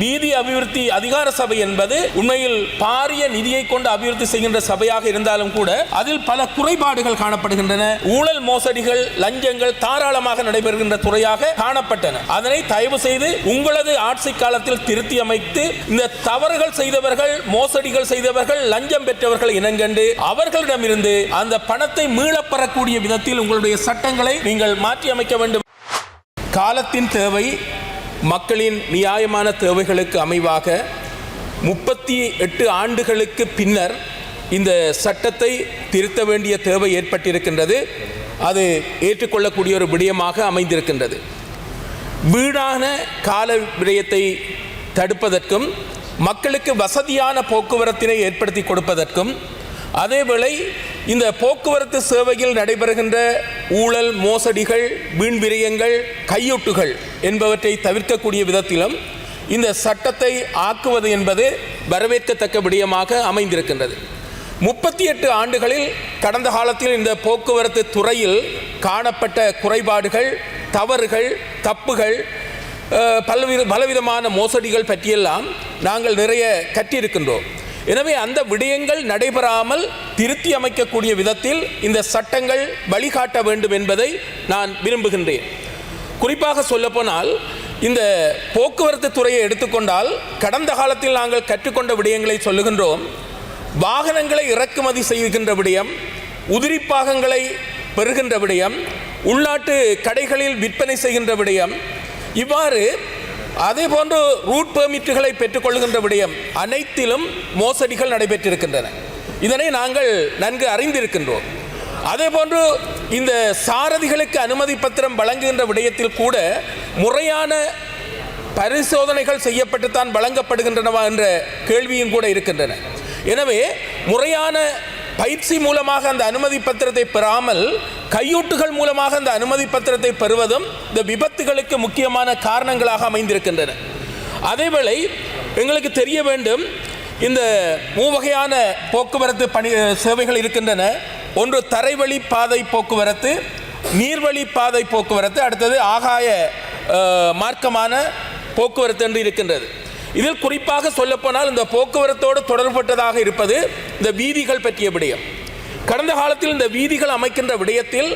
வீதி அபிவிருத்தி அதிகார சபை என்பது உண்மையில் பாரிய நிதியை கொண்டு அபிவிருத்தி செய்கின்ற சபையாக இருந்தாலும் கூட அதில் பல குறைபாடுகள் காணப்படுகின்றன. ஊழல் மோசடிகள் லஞ்சங்கள் தாராளமாக நடைபெறுகின்ற துறையாக காணப்பட்டன. அதனை தயவு செய்து உங்களது ஆட்சி காலத்தில் திருத்தி அமைத்து இந்த தவறுகள் செய்தவர்கள் மோசடிகள் செய்தவர்கள் லஞ்சம் பெற்றவர்கள் இனங்கண்டு அவர்களிடமிருந்து அந்த பணத்தை மீளப்பெறக்கூடிய விதத்தில் உங்களுடைய சட்டங்களை நீங்கள் மாற்றி அமைக்க வேண்டும். காலத்தின் தேவை மக்களின் நியாயமான தேவைகளுக்கு அமைவாக முப்பத்தி எட்டு ஆண்டுகளுக்கு பின்னர் இந்த சட்டத்தை திருத்த வேண்டிய தேவை ஏற்பட்டிருக்கின்றது. அது ஏற்றுக்கொள்ளக்கூடிய ஒரு விடயமாக அமைந்திருக்கின்றது. வீடான கால விடயத்தை தடுப்பதற்கும் மக்களுக்கு வசதியான போக்குவரத்தினை ஏற்படுத்தி கொடுப்பதற்கும் அதேவேளை இந்த போக்குவரத்து சேவையில் நடைபெறுகின்ற ஊழல் மோசடிகள் வீண் விரயங்கள் கையொட்டுகள் என்பவற்றை தவிர்க்கக்கூடிய விதத்திலும் இந்த சட்டத்தை ஆக்குவது என்பது வரவேற்கத்தக்க விடயமாக அமைந்திருக்கின்றது. முப்பத்தி எட்டு ஆண்டுகளில் கடந்த காலத்தில் இந்த போக்குவரத்து துறையில் காணப்பட்ட குறைபாடுகள் தவறுகள் தப்புகள் பலவித பல்வித பலவிதமான மோசடிகள் பற்றியெல்லாம் நாங்கள் நிறைய கற்றிருக்கின்றோம். எனவே அந்த விடயங்கள் நடைபெறாமல் திருத்தி அமைக்கக்கூடிய விதத்தில் இந்த சட்டங்கள் வழிகாட்ட வேண்டும் என்பதை நான் விரும்புகின்றேன். குறிப்பாக சொல்லப்போனால் இந்த போக்குவரத்து துறையை எடுத்துக்கொண்டால் கடந்த காலத்தில் நாங்கள் கற்றுக்கொண்ட விடயங்களை சொல்லுகின்றோம். வாகனங்களை இறக்குமதி செய்கின்ற விடயம் உதிரி பாகங்களை பெறுகின்ற விடயம் உள்நாட்டு கடைகளில் விற்பனை செய்கின்ற விடயம் இவ்வாறு அதே போன்று ரூட் பெர்மிட்டுகளை பெற்றுக்கொள்கின்ற விடயம் அனைத்திலும் மோசடிகள் நடைபெற்றிருக்கின்றன. இதனை நாங்கள் நன்கு அறிந்திருக்கின்றோம். அதே போன்று இந்த சாரதிகளுக்கு அனுமதி பத்திரம் வழங்குகின்ற விடயத்தில் கூட முறையான பரிசோதனைகள் செய்யப்பட்டுத்தான் வழங்கப்படுகின்றனவா என்ற கேள்வியும் கூட இருக்கின்றன. எனவே முறையான பயிற்சி மூலமாக அந்த அனுமதி பத்திரத்தை பெறாமல் கையூட்டுகள் மூலமாக அந்த அனுமதி பத்திரத்தை பெறுவதும் இந்த விபத்துகளுக்கு முக்கியமான காரணங்களாக அமைந்திருக்கின்றன. அதேவேளை எங்களுக்கு தெரிய வேண்டும் இந்த மூவகையான போக்குவரத்து பணி சேவைகள் இருக்கின்றன. ஒன்று தரைவழி பாதை போக்குவரத்து நீர்வழி பாதை போக்குவரத்து அடுத்தது ஆகாய மார்க்கமான போக்குவரத்து என்று இருக்கின்றது. இதில் குறிப்பாக சொல்லப்போனால் இந்த போக்குவரத்தோடு தொடர்பட்டதாக இருப்பது இந்த வீதிகள் பற்றிய விடயம். கடந்த காலத்தில் இந்த வீதிகள் அமைக்கின்ற விடயத்தில்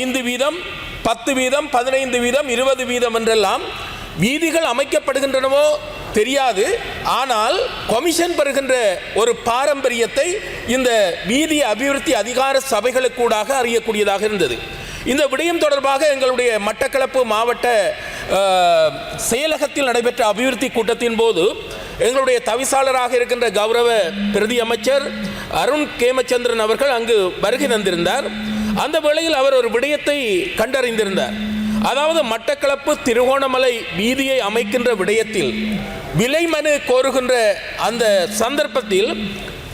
ஐந்து வீதம் பத்து வீதம் பதினைந்து வீதம் இருபது வீதம் என்றெல்லாம் வீதிகள் அமைக்கப்படுகின்றனவோ தெரியாது. ஆனால் கொமிஷன் பெறுகின்ற ஒரு பாரம்பரியத்தை இந்த வீதி அபிவிருத்தி அதிகார சபைகளுக்கூடாக அறியக்கூடியதாக இருந்தது. இந்த விடயம் தொடர்பாக எங்களுடைய மட்டக்களப்பு மாவட்ட செயலகத்தில் நடைபெற்ற அபிவிருத்தி கூட்டத்தின் போது எங்களுடைய தவிசாளராக இருக்கின்ற கௌரவ பிரதி அமைச்சர் அருண் கேமச்சந்திரன் அவர்கள் அங்கு வருகை தந்திருந்தார். அந்த வேளையில் அவர் ஒரு விடயத்தை கண்டறிந்திருந்தார். அதாவது மட்டக்களப்பு திருகோணமலை வீதியை அமைக்கின்ற விடயத்தில் விலை மனு கோருகின்ற அந்த சந்தர்ப்பத்தில்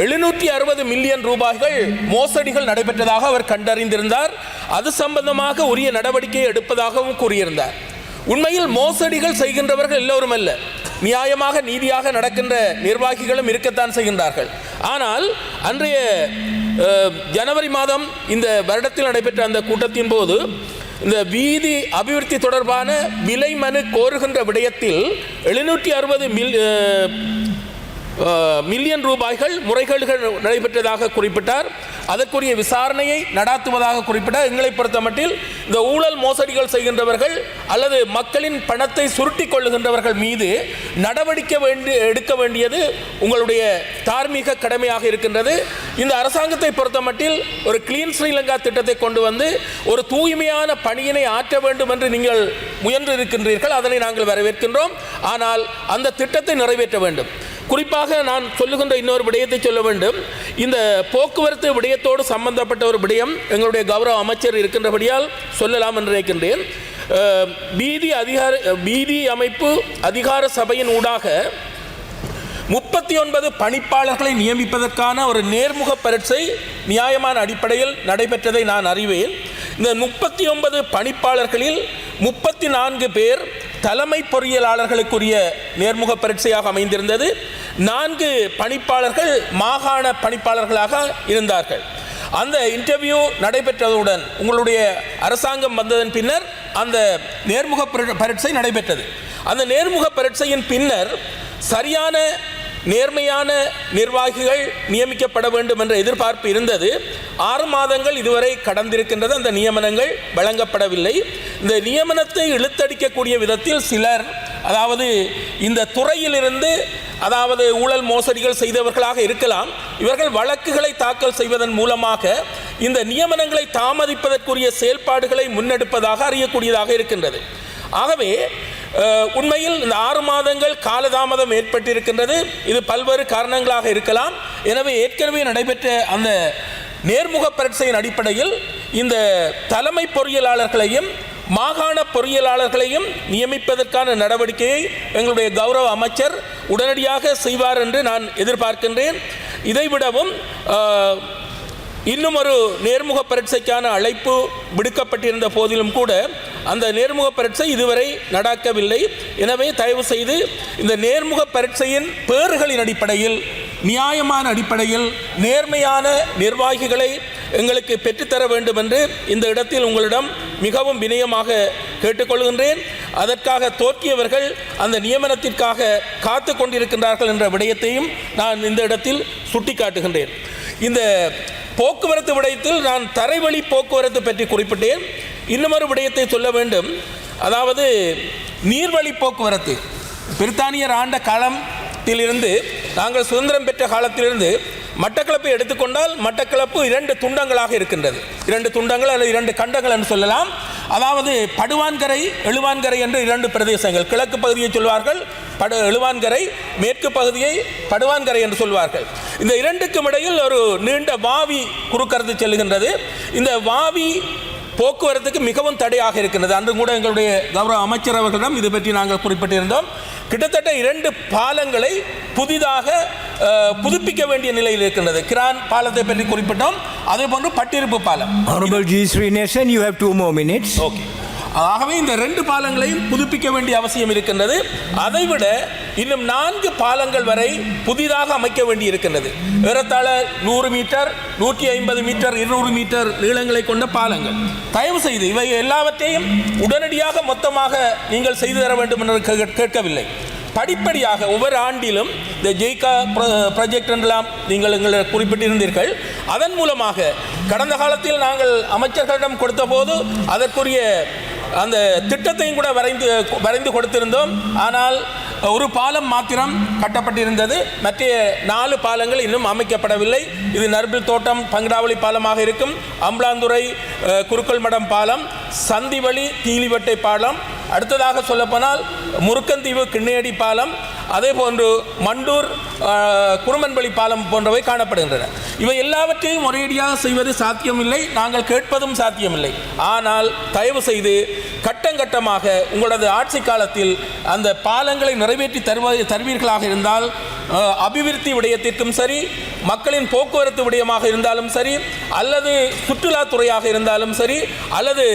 எழுநூற்றி அறுபது மில்லியன் ரூபாய்கள் மோசடிகள் நடைபெற்றதாக அவர் கண்டறிந்திருந்தார். அது சம்பந்தமாக உரிய நடவடிக்கை எடுப்பதாகவும் கூறியிருந்தார். உண்மையில் மோசடிகள் செய்கின்றவர்கள் எல்லோரும் அல்ல. நியாயமாக நீதியாக நடக்கின்ற நிர்வாகிகளும் இருக்கத்தான் செய்கின்றார்கள். ஆனால் அன்றைய ஜனவரி மாதம் இந்த வருடத்தில் நடைபெற்ற அந்த கூட்டத்தின் போது இந்த வீதி அபிவிருத்தி தொடர்பான விலை மனு கோருகின்ற விடயத்தில் எழுநூற்றி அறுபது மில் மில்லியன் ரூபாய்கள் முறைகேடுகள் நடைபெற்றதாக குறிப்பிட்டார். அதற்குரிய விசாரணையை நடாத்துவதாக குறிப்பிட எங்களை பொறுத்தமட்டில் இந்த ஊழல் மோசடிகள் செய்கின்றவர்கள் அல்லது மக்களின் பணத்தை சுருட்டி கொள்ளுகின்றவர்கள் மீது நடவடிக்கை வேண்டி எடுக்க வேண்டியது உங்களுடைய தார்மீக கடமையாக இருக்கின்றது. இந்த அரசாங்கத்தை பொறுத்தமட்டில் ஒரு கிளீன் ஸ்ரீலங்கா திட்டத்தை கொண்டு வந்து ஒரு தூய்மையான பணியினை ஆற்ற வேண்டும் என்று நீங்கள் முயன்று இருக்கின்றீர்கள் அதனை நாங்கள் வரவேற்கின்றோம். ஆனால் அந்த திட்டத்தை நிறைவேற்ற வேண்டும். குறிப்பாக நான் சொல்லுகின்ற இன்னொரு விடயத்தை சொல்ல வேண்டும். இந்த போக்குவரத்து விடயத்தோடு சம்பந்தப்பட்ட ஒரு விடயம் எங்களுடைய கௌரவ அமைச்சர் இருக்கின்றபடியால் சொல்லலாம் என்று நினைக்கின்றேன். பீதி அதிகார பீதி அமைப்பு அதிகார சபையின் ஊடாக முப்பத்தி ஒன்பது பணிப்பாளர்களை நியமிப்பதற்கான ஒரு நேர்முக பரீட்சை நியாயமான அடிப்படையில் நடைபெற்றதை நான் அறிவேன். இந்த முப்பத்தி ஒன்பது பணிப்பாளர்களில் முப்பத்தி நான்கு பேர் தலைமை பொறியியலாளர்களுக்குரிய நேர்முக பரீட்சையாக அமைந்திருந்தது. நான்கு பணிப்பாளர்கள் மாகாண பணிப்பாளர்களாக இருந்தார்கள். அந்த இன்டர்வியூ நடைபெற்றதுடன் உங்களுடைய அரசாங்கம் வந்ததன் பின்னர் அந்த நேர்முக பரி- பரீட்சை நடைபெற்றது. அந்த நேர்முக பரீட்சையின் பின்னர் சரியான நேர்மையான நிர்வாகிகள் நியமிக்கப்பட வேண்டும் என்ற எதிர்பார்ப்பு இருந்தது. ஆறு மாதங்கள் இதுவரை கடந்திருக்கின்றது. அந்த நியமனங்கள் வழங்கப்படவில்லை. இந்த நியமனத்தை இழுத்தடிக்கக்கூடிய விதத்தில் சிலர் அதாவது இந்த துறையிலிருந்து அதாவது ஊழல் மோசடிகள் செய்தவர்களாக இருக்கலாம். இவர்கள் வழக்குகளை தாக்கல் செய்வதன் மூலமாக இந்த நியமனங்களை தாமதிப்பதற்குரிய செயல்பாடுகளை முன்னெடுப்பதாக அறியக்கூடியதாக இருக்கின்றது. ஆகவே உண்மையில் இந்த ஆறு மாதங்கள் காலதாமதம் ஏற்பட்டிருக்கின்றது. இது பல்வேறு காரணங்களாக இருக்கலாம். எனவே ஏற்கனவே நடைபெற்ற அந்த நேர்முக பரீட்சையின் அடிப்படையில் இந்த தலைமை பொறியியலாளர்களையும் மாகாண பொறியியலாளர்களையும் நியமிப்பதற்கான நடவடிக்கையை எங்களுடைய கௌரவ அமைச்சர் உடனடியாக செய்வார் என்று நான் எதிர்பார்க்கின்றேன். இதைவிடவும் இன்னும் ஒரு நேர்முக பரீட்சைக்கான அழைப்பு விடுக்கப்பட்டிருந்த போதிலும் கூட அந்த நேர்முக பரீட்சை இதுவரை நடக்கவில்லை. எனவே தயவு செய்து இந்த நேர்முக பரீட்சையின் பேறுகளின் அடிப்படையில் நியாயமான அடிப்படையில் நேர்மையான நிர்வாகிகளை எங்களுக்கு பெற்றுத்தர வேண்டும் என்று இந்த இடத்தில் உங்களிடம் மிகவும் வினயமாக கேட்டுக்கொள்கின்றேன். அதற்காக தோற்றியவர்கள் அந்த நியமனத்திற்காக காத்து கொண்டிருக்கின்றார்கள் என்ற விடயத்தையும் நான் இந்த இடத்தில் சுட்டிக்காட்டுகின்றேன். இந்த போக்குவரத்து விடயத்தில் நான் தரைவழி போக்குவரத்து பற்றி குறிப்பிட்டேன். இன்னமொரு விடயத்தை சொல்ல வேண்டும். அதாவது நீர்வழி போக்குவரத்து. பிரித்தானியர் ஆண்ட காலத்திலிருந்து நாங்கள் சுதந்திரம் பெற்ற காலத்திலிருந்து மட்டக்களப்பை எடுத்துக்கொண்டால் மட்டக்களப்பு இரண்டு துண்டங்களாக இருக்கின்றது. இரண்டு துண்டங்கள் அல்லது இரண்டு கண்டங்கள் என்று சொல்லலாம். அதாவது படுவான்கரை எழுவான்கரை என்று இரண்டு பிரதேசங்கள். கிழக்கு பகுதியை சொல்வார்கள் படு எழுவான்கரை மேற்கு பகுதியை படுவான்கரை என்று சொல்வார்கள். இந்த இரண்டுக்கும் இடையில் ஒரு நீண்ட வாவி குறுக்கறது செல்கின்றது. இந்த வாவி போக்குவரத்துக்கு மிகவும் தடையாக இருக்கின்றது அன்று கூட எங்களுடைய கௌரவ அமைச்சர் அவர்களிடம் இது பற்றி நாங்கள் குறிப்பிட்டிருந்தோம். கிட்டத்தட்ட இரண்டு பாலங்களை புதிதாக புதுப்பிக்க வேண்டிய நிலையில் இருக்கின்றது கிரான் பாலத்தை பற்றி குறிப்பிட்டோம். அதே போன்று பட்டிருப்பு பாலம். Honorable G. Srinivasan, you have two more minutes. Okay ஆகவே இந்த ரெண்டு பாலங்களையும் புதுப்பிக்க வேண்டிய அவசியம் இருக்கின்றது. அதைவிட இன்னும் நான்கு பாலங்கள் வரை புதிதாக அமைக்க வேண்டி இருக்கின்றது. ஏறத்தாழ நூறு மீட்டர் நூற்றி ஐம்பது மீட்டர் இருநூறு மீட்டர் நீளங்களை கொண்ட பாலங்கள். தயவு செய்து இவை எல்லாவற்றையும் உடனடியாக மொத்தமாக நீங்கள் செய்து தர வேண்டும் என்று கே- கேட்கவில்லை. படிப்படியாக ஒவ்வொரு ஆண்டிலும் இந்த ஜெய்கா ப்ராஜெக்ட் என்றெல்லாம் நீங்கள் எங்களை குறிப்பிட்டிருந்தீர்கள். அதன் மூலமாக கடந்த காலத்தில் நாங்கள் அமைச்சர்களிடம் கொடுத்த போது அதற்குரிய அந்த திட்டத்தையும் கூட வரைந்து வரைந்து கொடுத்திருந்தோம். ஆனால் ஒரு பாலம் மாத்திரம் கட்டப்பட்டிருந்தது. மற்ற நாலு பாலங்கள் இன்னும் அமைக்கப்படவில்லை. இது நர்பில் தோட்டம் பங்கடாவளி பாலமாக இருக்கும். அம்பலாந்துறை அஹ், மடம் பாலம் சந்திவழி தீலிவட்டை பாலம். அடுத்ததாக சொல்லப்போனால் முருக்கந்தீவு கிண்ணையடி பாலம் அதே போன்று மண்டூர் குருமன்பள்ளி பாலம் போன்றவை காணப்படுகின்றன. இவை எல்லாவற்றையும் ஒரேடியாக செய்வது சாத்தியமில்லை நாங்கள் கேட்பதும் சாத்தியமில்லை. ஆனால் தயவு செய்து கட்டங்கட்டமாக உங்களது ஆட்சி காலத்தில் அந்த பாலங்களை நிறைவேற்றி தருவ தருவீர்களாக இருந்தால் அபிவிருத்தி விடயத்திற்கும் சரி மக்களின் போக்குவரத்து விடயமாக இருந்தாலும் சரி அல்லது சுற்றுலாத்துறையாக இருந்தாலும் சரி அல்லது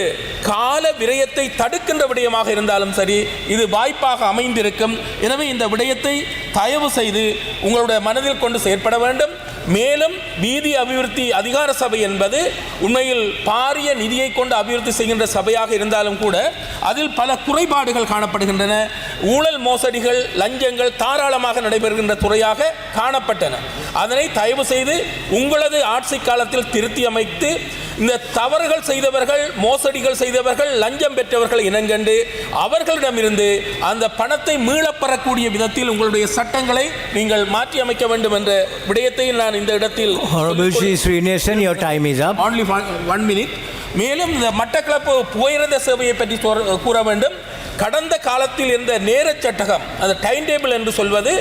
கால விரயத்தை தடுக்கின்ற விடயமாக இருந்தாலும் சரி இது வாய்ப்பாக அமைந்திருக்கும். எனவே இந்த விடயத்தை தயவு செய்து உங்களுடைய மனதில் கொண்டு செயற்பட வேண்டும். மேலும் வீதி அபிவிருத்தி அதிகார சபை என்பது உண்மையில் பாரிய நிதியை கொண்டு அபிவிருத்தி செய்கின்ற சபையாக இருந்தாலும் கூட அதில் பல குறைபாடுகள் காணப்படுகின்றன. ஊழல் மோசடிகள் லஞ்சங்கள் தாராளமாக நடைபெறுகின்ற துறையாக காணப்பட்டன. அதனை தயவு செய்து உங்களது ஆட்சி காலத்தில் திருத்தி அமைத்து இந்த தவறுகள் செய்தவர்கள் மோசடிகள் செய்தவர்கள் லஞ்சம் பெற்றவர்கள் இனங்கண்டு அவர்களிடமிருந்து அந்த பணத்தை மீளப் பெறக்கூடிய விதத்தில் உங்களுடைய சட்டங்களை நீங்கள் மாற்றி அமைக்க வேண்டும் என்ற விடயத்தை நான் இந்த இடத்தில் Honorable G. Srinivasan, your time is up. only one minute மேலும் இந்த மட்டக்களப்பு புகையிரத சேவையை பற்றி கூற வேண்டும் கடந்த காலத்தில் இருந்த நேரச் சட்டகம் அந்த டைம் டேபிள் என்று சொல்வது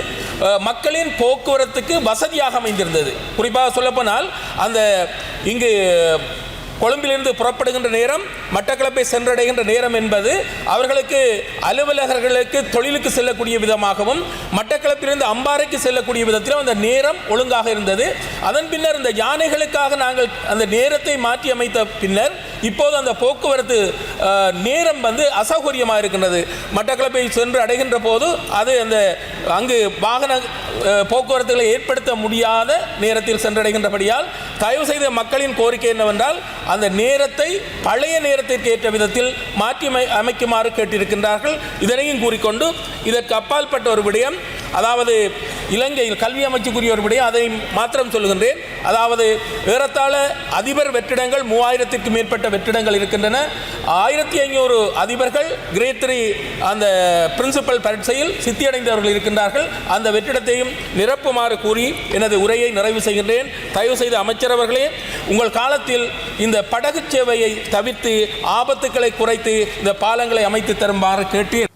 மக்களின் போக்குவரத்துக்கு வசதியாக அமைந்திருந்தது குறிப்பாக சொல்லப்போனால் அந்த இங்கு கொழும்பிலிருந்து புறப்படுகின்ற நேரம் மட்டக்களப்பை சென்றடைகின்ற நேரம் என்பது அவர்களுக்கு அலுவலகர்களுக்கு தொழிலுக்கு செல்லக்கூடிய விதமாகவும் மட்டக்களப்பிலிருந்து அம்பாறைக்கு செல்லக்கூடிய விதத்திலும் அந்த நேரம் ஒழுங்காக இருந்தது. அதன் பின்னர் இந்த யானைகளுக்காக நாங்கள் அந்த நேரத்தை மாற்றி அமைத்த பின்னர் இப்போது அந்த போக்குவரத்து நேரம் வந்து அசௌகரியமாக இருக்கின்றது. மட்டக்களப்பை சென்று அடைகின்ற போது அது அந்த அங்கு வாகன போக்குவரத்துகளை ஏற்படுத்த முடியாத நேரத்தில் சென்றடைகின்றபடியால் தயவு செய்த மக்களின் கோரிக்கை என்னவென்றால் அந்த நேரத்தை பழைய நேரத்திற்கு ஏற்ற விதத்தில் மாற்றி அமை- அமைக்குமாறு கேட்டிருக்கின்றார்கள். இதனையும் கூறிக்கொண்டு இதற்கு அப்பாற்பட்ட ஒரு விடயம் அதாவது இலங்கையில் கல்வி அமைச்சுக்குரிய அதை மாத்திரம் சொல்லுகின்றேன். அதாவது ஏறத்தாழ அதிபர் வெற்றிடங்கள் மூவாயிரத்திற்கு மேற்பட்ட வெற்றிடங்கள் இருக்கின்றன. ஆயிரத்தி ஐநூறு அதிபர்கள் கிரேட் த்ரீ அந்த பிரின்சிபல் பரீட்சையில் சித்தியடைந்தவர்கள் இருக்கின்றார்கள். அந்த வெற்றிடத்தையும் நிரப்புமாறு கூறி எனது உரையை நிறைவு செய்கின்றேன். தயவு செய்து அமைச்சரவர்களே உங்கள் காலத்தில் இந்த படகு சேவையை தவிர்த்து ஆபத்துக்களை குறைத்து இந்த பாலங்களை அமைத்து தருமாறு கேட்டேன்